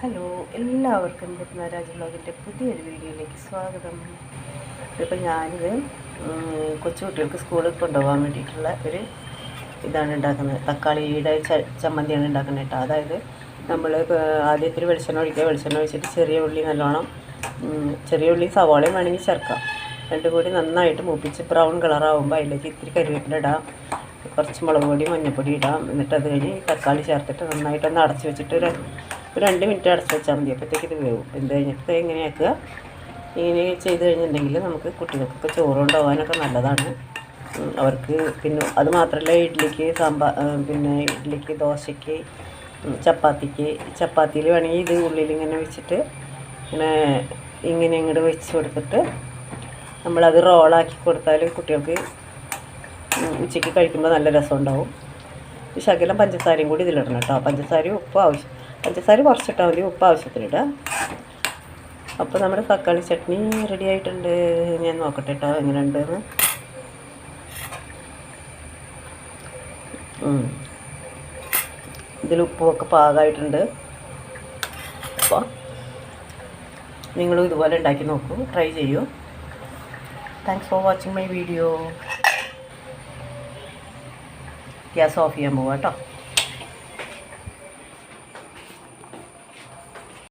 Hello എല്ലാവർക്കും രത്നരാജ് ബ്ലോഗിന്റെ പുതിയൊരു വീഡിയോയിലേക്ക് സ്വാഗതം. ഇതിപ്പോൾ ഞാനിത് കൊച്ചുകുട്ടികൾക്ക് സ്കൂളിൽ കൊണ്ടുപോകാൻ വേണ്ടിയിട്ടുള്ള ഒരു ഇതാണ് ഉണ്ടാക്കുന്നത്. തക്കാളിയുടെ ചമ്മന്തിയാണ് ഉണ്ടാക്കുന്നത് കേട്ടോ. അതായത് നമ്മൾ ആദ്യത്തിൽ വെളിച്ചെണ്ണ ഒഴിക്കുക. വെളിച്ചെണ്ണ ഒഴിച്ചിട്ട് ചെറിയ ഉള്ളി നല്ലോണം ചെറിയ ഉള്ളി സവാളയും വേണമെങ്കിൽ ചേർക്കാം. രണ്ടും കൂടി നന്നായിട്ട് മൂപ്പിച്ച് ബ്രൗൺ കളറാകുമ്പോൾ അതിലേക്ക് ഇത്തിരി കരിവേപ്പില ഇടാം. കുറച്ച് മുളക് പൊടി മഞ്ഞൾപ്പൊടി ഇടാം. എന്നിട്ട് അത് കഴിഞ്ഞ് തക്കാളി ചേർത്തിട്ട് നന്നായിട്ടൊന്ന് അടച്ച് വെച്ചിട്ട് ഒരു ഒരു രണ്ട് മിനിറ്റ് അടച്ച് വെച്ചാൽ മതി. അപ്പോഴത്തേക്ക് ഇത് വേവും. എന്ത് കഴിഞ്ഞിട്ട് എങ്ങനെയാക്കുക? ഇങ്ങനെ ചെയ്ത് കഴിഞ്ഞിട്ടുണ്ടെങ്കിൽ നമുക്ക് കുട്ടികൾക്കൊക്കെ ചോറ് കൊണ്ടുപോകാനൊക്കെ നല്ലതാണ്. അവർക്ക് പിന്നെ അത് മാത്രമല്ല ഇഡ്ഡലിക്ക് സാമ്പാർ പിന്നെ ഇഡ്ഡലിക്ക് ദോശയ്ക്ക് ചപ്പാത്തിക്ക്. ചപ്പാത്തിയിൽ വേണമെങ്കിൽ ഇത് ഉള്ളിൽ ഇങ്ങനെ വെച്ചിട്ട് ഇങ്ങനെ ഇങ്ങനെ ഇങ്ങോട്ട് വെച്ച് കൊടുത്തിട്ട് നമ്മളത് റോളാക്കി കൊടുത്താൽ കുട്ടികൾക്ക് ഉച്ചയ്ക്ക് കഴിക്കുമ്പോൾ നല്ല രസമുണ്ടാവും. ശകലം പഞ്ചസാരയും കൂടി ഇതിലിടണം കേട്ടോ. പഞ്ചസാരയും ഉപ്പും ആവശ്യം പഞ്ചസാര കുറച്ചിട്ടാൽ മതി ഉപ്പ് ആവശ്യത്തിനിടുക അപ്പോൾ നമ്മുടെ തക്കാളി ചട്നി റെഡി ആയിട്ടുണ്ട്. ഞാൻ നോക്കട്ടെ കേട്ടോ എങ്ങനെയുണ്ടെന്ന്. ഇതിൽ ഉപ്പുമൊക്കെ പാകമായിട്ടുണ്ട് അപ്പോൾ നിങ്ങളും ഇതുപോലെ ഉണ്ടാക്കി നോക്കൂ ട്രൈ ചെയ്യൂ. Thanks for watching my video gas off ചെയ്യാൻ പോവാം കേട്ടോ